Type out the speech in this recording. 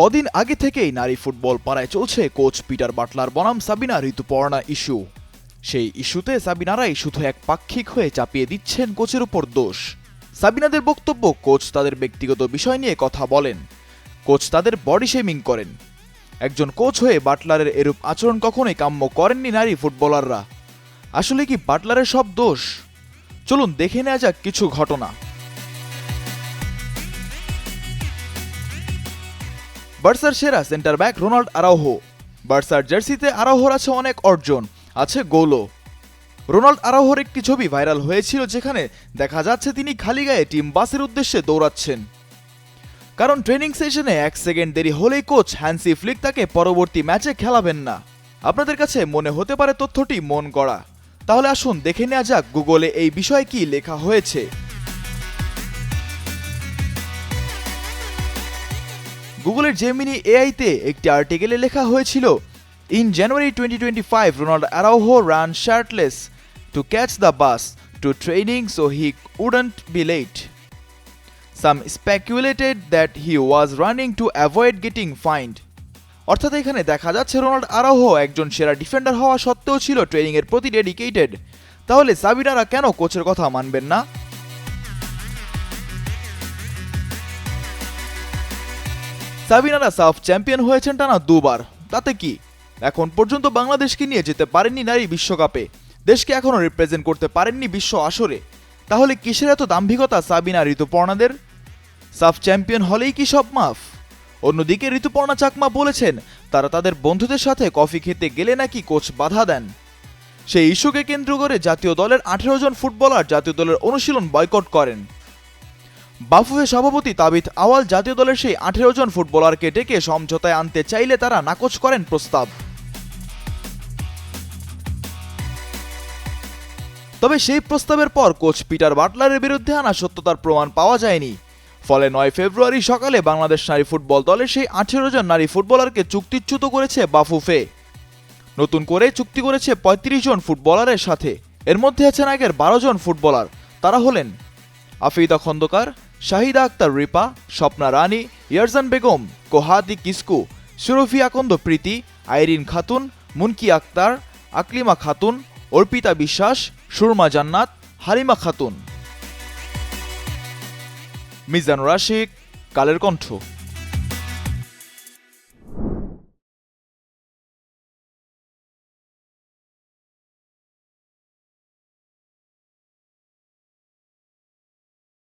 কদিন আগে থেকেই নারী ফুটবল পাড়ায় চলছে কোচ পিটার বাটলার বনাম সাবিনা ঋতুপর্ণা ইস্যু। সেই ইস্যুতে সাবিনারাই শুধু এক পাক্ষিক হয়ে চাপিয়ে দিচ্ছেন কোচের উপর দোষ। সাবিনাদের বক্তব্য, কোচ তাদের ব্যক্তিগত বিষয় নিয়ে কথা বলেন। কোচ তাদের বডি শেমিং করেন। একজন কোচ হয়ে বাটলারের এরূপ আচরণ কখনোই কাম্য করেননি নারী ফুটবলাররা। আসলে কি বাটলারের সব দোষ? চলুন দেখে নেওয়া যাক কিছু ঘটনা। বার্সার সেরা সেন্টার ব্যাক রোনাল্ড আরাউহো। বার্সার জার্সিতে আরাউহোর আছে অনেক অর্জন, আছে গোলও। রোনাল্ড আরাউহোর একটি ছবি ভাইরাল হয়েছিল যেখানে দেখা যাচ্ছে তিনি খালি গায়ে টিম বাসের উদ্দেশ্যে দৌড়াচ্ছেন। কারণ ট্রেনিং সেশনে এক সেকেন্ড দেরি হলেই কোচ হ্যান্সি ফ্লিক তাকে পরবর্তী ম্যাচে খেলাবেন না। আপনাদের কাছে মনে হতে পারে তথ্যটি মন গড়া। তাহলে আসুন দেখে নেওয়া যাক গুগলে এই বিষয়ে কি লেখা হয়েছে। গুগলের জেমিনি এআইতে একটি আর্টিকেলে লেখা হয়েছিল in January twenty twenty five Ronald Araujo ran shirtless to catch the bus to training so he wouldn't be late some speculated that he was running to avoid getting fined অর্থাৎ এখানে দেখা যাচ্ছে Ronald Araujo একজন সেরা defender হওয়া সত্ত্বেও ছিল ট্রেনিংয়ের প্রতি ডেডিকেটেড তাহলে সাবিনারা কেন কোচের কথা মানবেন না? সাবিনারা সাফ চ্যাম্পিয়ন হয়েছেন টানা দুবার। তাতে কি? এখন পর্যন্ত বাংলাদেশকে নিয়ে যেতে পারেননি নারী বিশ্বকাপে। দেশকে এখনও রিপ্রেজেন্ট করতে পারেননি বিশ্ব আসরে। তাহলে কিসের এত দাম্ভিকতা সাবিনা ঋতুপর্ণাদের? সাফ চ্যাম্পিয়ন হলেই কি সব মাফ? অন্যদিকে ঋতুপর্ণা চাকমা বলেছেন, তারা তাদের বন্ধুদের সাথে কফি খেতে গেলে নাকি কোচ বাধা দেন। সেই ইস্যুকে কেন্দ্র করে জাতীয় দলের আঠেরো জন ফুটবলার জাতীয় দলের অনুশীলন বয়কট করেন। বাফুফে সভাপতি তাবিথ আওয়াল জাতীয় দলের সেই আঠেরো জন ফুটবলারকে ডেকে সমঝোতায় আনতে চাইলে তারা নাকচ করেন প্রস্তাব। তবে সেই প্রস্তাবের পর কোচ পিটার বাটলারের বিরুদ্ধে আনা সত্যতার প্রমাণ পাওয়া যায়নি। ফলে নয় ফেব্রুয়ারি সকালে বাংলাদেশ নারী ফুটবল দলের সেই আঠেরো জন নারী ফুটবলারকে চুক্তিচ্যুত করেছে বাফুফে। নতুন করে চুক্তি করেছে ৩৫ জন ফুটবলারের সাথে। এর মধ্যে আছেন আগের বারো জন ফুটবলার। তারা হলেন আফিদা খন্দকার শাহিদা আক্তার, রিপা, স্বপ্না রানী, ইয়ারজান বেগম, কোহাদি কিসকু সুরফি আকন্দ প্রীতি, আইরিন খাতুন, মুনকি আক্তার, আকলিমা খাতুন, অর্পিতা বিশ্বাস, সুরমা জান্নাত, হারিমা খাতুন। মিজান রাশিক, কালের কণ্ঠ।